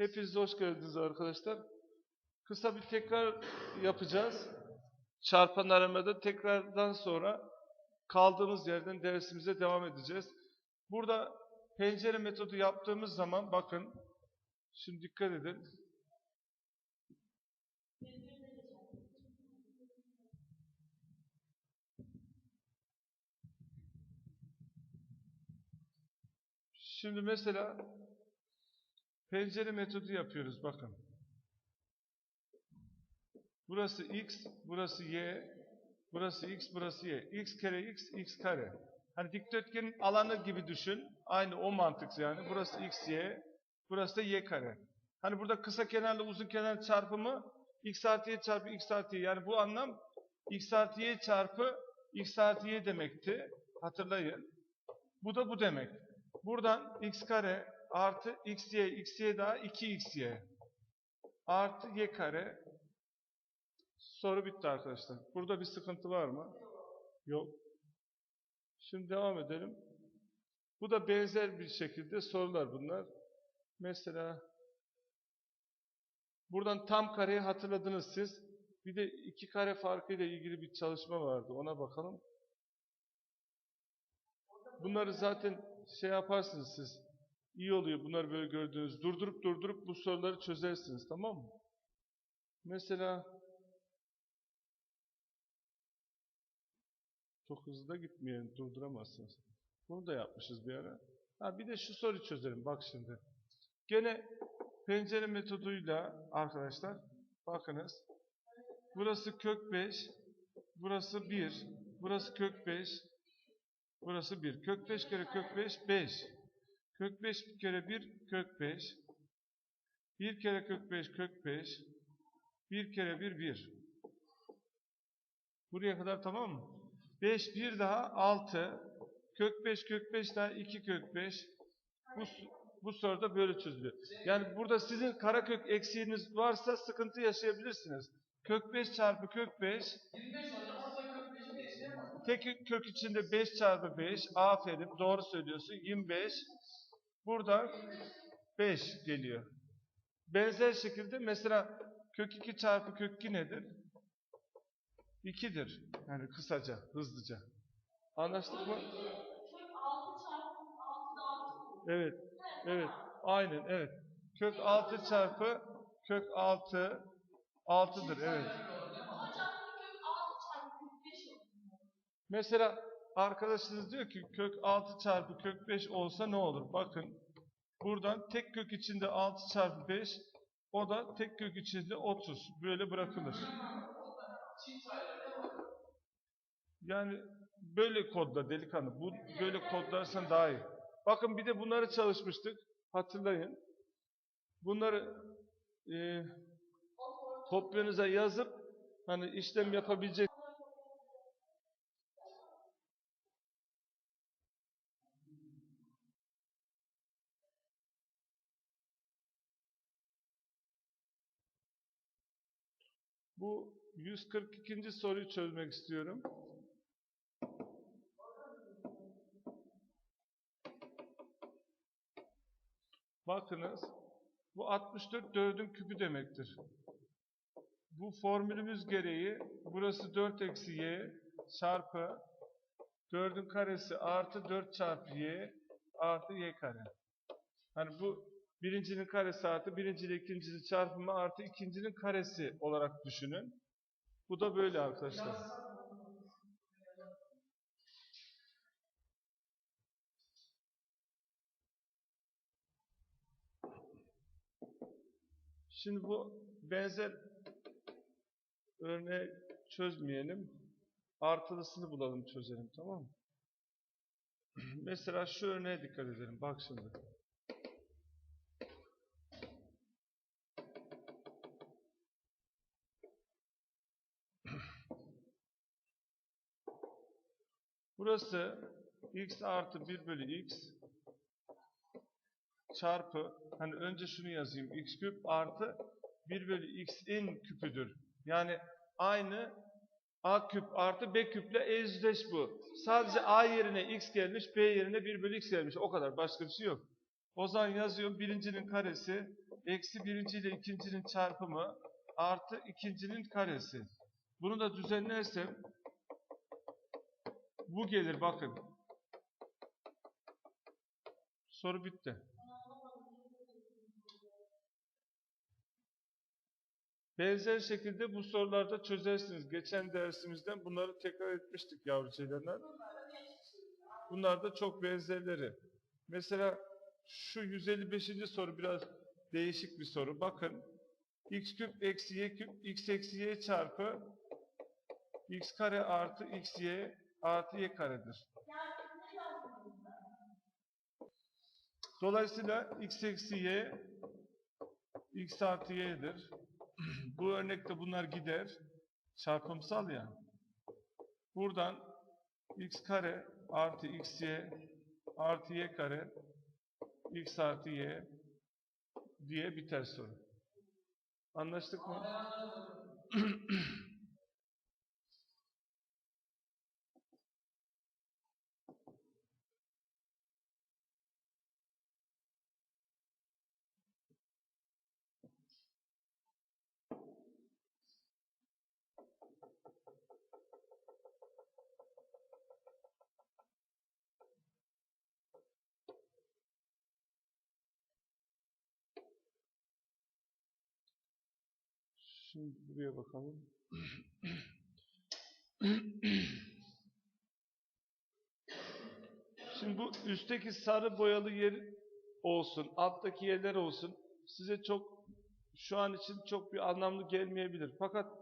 Hepiniz hoş geldiniz arkadaşlar. Kısa bir tekrar yapacağız. Çarpan aramada tekrardan sonra kaldığımız yerden dersimize devam edeceğiz. Burada pencere metodu yaptığımız zaman bakın şimdi dikkat edin. Şimdi mesela pencere metodu yapıyoruz bakın. Burası x, burası y, burası x, burası y. x kere x, x kare. Hani dikdörtgenin alanı gibi düşün. Aynı o mantık yani. Burası x, y, burası da y kare. Hani burada kısa kenarla uzun kenar çarpımı x artı y çarpı x artı y. Yani bu anlam x artı y çarpı x artı y demekti. Hatırlayın. Bu da bu demek. Buradan x kare artı xy, xy daha 2xy artı y kare soru bitti arkadaşlar. Burada bir sıkıntı var mı? Yok. Şimdi devam edelim. Bu da benzer bir şekilde sorular bunlar. Mesela buradan tam kareyi hatırladınız siz. Bir de iki kare farkıyla ilgili bir çalışma vardı. Ona bakalım. Bunları zaten şey yaparsınız siz. İyi oluyor bunları böyle gördüğünüz. Durdurup durdurup bu soruları çözersiniz tamam mı? Mesela çok hızlı da gitmeyelim durduramazsınız. Bunu da yapmışız bir ara. Ha bir de şu soruyu çözelim bak şimdi. Gene pencere metoduyla arkadaşlar bakınız. Burası kök 5, burası 1, burası kök 5, Burası 1. Kök 5 kere kök 5, 5. Kök 5 kere 1, kök 5. 1 kere kök 5, kök 5. 1 kere 1, 1. Buraya kadar tamam mı? 5, 1 daha 6. Kök 5, kök 5 daha 2 kök 5. Bu, bu soruda böyle çözülüyor. Yani burada sizin karakök eksiğiniz varsa sıkıntı yaşayabilirsiniz. Kök 5 çarpı kök 5 Tek kök içinde 5 çarpı 5. Aferin. Doğru söylüyorsun. 25. Buradan 5 geliyor. Benzer şekilde mesela kök 2 çarpı kök 2 nedir? 2'dir. Yani kısaca, hızlıca. Anlaştık mı? Kök 6 çarpı 6 da 6 Evet. Evet. Aynen. Evet. Kök 6 çarpı kök 6 6'dır. Evet. Hocam kök 6 çarpı kök 5 olur. Mesela arkadaşınız diyor ki kök 6 çarpı kök 5 olsa ne olur? Bakın buradan tek kök içinde 6 çarpı 5 o da tek kök içinde 30. Böyle bırakılır. Yani böyle kodla delikanlı. Bu böyle kodlarsan daha iyi. Bakın bir de bunları çalışmıştık. Hatırlayın. Bunları e, kopyanıza yazıp hani işlem yapabilecek Bu 142. soruyu çözmek istiyorum. Bakınız. Bu 64 4'ün küpü demektir. Bu formülümüz gereği burası 4 eksi y çarpı 4'ün karesi artı 4 çarpı y artı y kare. Hani bu birincinin karesi artı birinci ile ikincinin çarpımı artı ikincinin karesi olarak düşünün. Bu da böyle arkadaşlar. Şimdi bu benzer örneği çözmeyelim. Artılısını bulalım çözelim tamam mı? Mesela şu örneğe dikkat edelim. Bak şimdi. Burası x artı 1 bölü x çarpı hani önce şunu yazayım x küp artı 1 bölü x'in küpüdür. Yani aynı a küp artı b küple eşdeş bu. Sadece a yerine x gelmiş b yerine 1 bölü x gelmiş. O kadar başka bir şey yok. O zaman yazıyorum birincinin karesi eksi birinci ile ikincinin çarpımı artı ikincinin karesi. Bunu da düzenlersem bu gelir bakın. Soru bitti. Benzer şekilde bu sorularda çözersiniz. Geçen dersimizden bunları tekrar etmiştik yavru şeylerden. Bunlar da çok benzerleri. Mesela şu 155. soru biraz değişik bir soru. Bakın x küp eksi y küp x eksi y çarpı x kare artı x y artı y karedir. Dolayısıyla x eksi y x artı y'dir. Bu örnekte bunlar gider. Çarpımsal ya. Buradan x kare artı xy artı y kare x artı y diye biter soru. Anlaştık mı? Şimdi buraya bakalım. Şimdi bu üstteki sarı boyalı yer olsun, alttaki yerler olsun. Size çok şu an için çok bir anlamlı gelmeyebilir. Fakat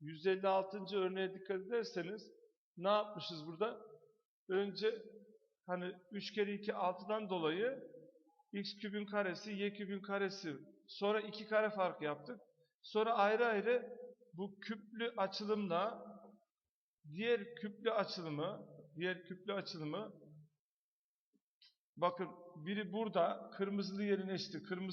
156. örneğe dikkat ederseniz ne yapmışız burada? Önce hani 3 kere 2 6'dan dolayı x kübün karesi, y kübün karesi. Sonra 2 kare fark yaptık. Sonra ayrı ayrı bu küplü açılımla diğer küplü açılımı, diğer küplü açılımı bakın biri burada kırmızılı yerine eşittir. Kırmızı